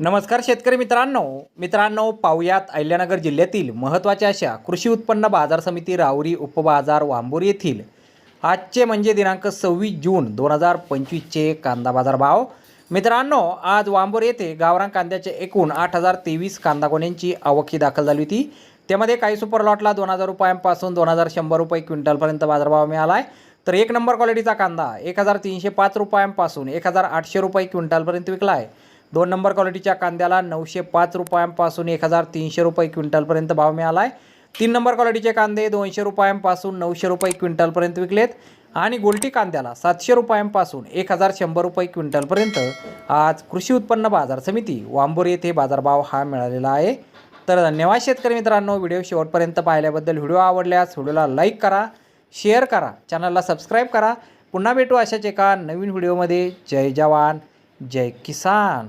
नमस्कार शेतकरी मित्रांनो. मित्रांनो पाहुयात अहिल्यानगर जिल्ह्यातील महत्त्वाच्या अशा कृषी उत्पन्न बाजार समिती राऊरी उपबाजार वांबोर येथील. आजचे म्हणजे दिनांक सव्वीस जून दोन हजार पंचवीसचे कांदा बाजार भाव. मित्रांनो आज वांबोर येथे गावरान कांद्याचे एकूण आठ हजार तेवीस कांदा गोण्यांची आवकी दाखल झाली होती. त्यामध्ये काही सुपर लॉटला दोन हजार रुपयांपासून दोन हजार शंभर रुपये क्विंटलपर्यंत बाजारभाव मिळाला आहे तर एक नंबर क्वालिटीचा कांदा एक हजार तीनशे पाच रुपयांपासून एक हजार आठशे रुपये क्विंटलपर्यंत विकला आहे दोन नंबर क्वालिटीच्या कांद्याला नऊशे पाच रुपयांपासून एक हजार तीनशे रुपये क्विंटलपर्यंत भाव मिळाला आहे तीन नंबर क्वालिटीचे कांदे दोनशे रुपयांपासून नऊशे रुपये क्विंटलपर्यंत विकलेत आणि गोल्टी कांद्याला सातशे रुपयांपासून एक हजार शंभर रुपये क्विंटलपर्यंत. आज कृषी उत्पन्न बाजार समिती वांबोर येथे बाजारभाव हा मिळालेला आहे. तर धन्यवाद शेतकरी मित्रांनो व्हिडिओ शेवटपर्यंत पाहिल्याबद्दल व्हिडिओ आवडल्यास व्हिडिओला लाईक करा शेअर करा चॅनलला सबस्क्राईब करा. पुन्हा भेटू अशाच एका नवीन व्हिडिओमध्ये. जय जवान जय किसान.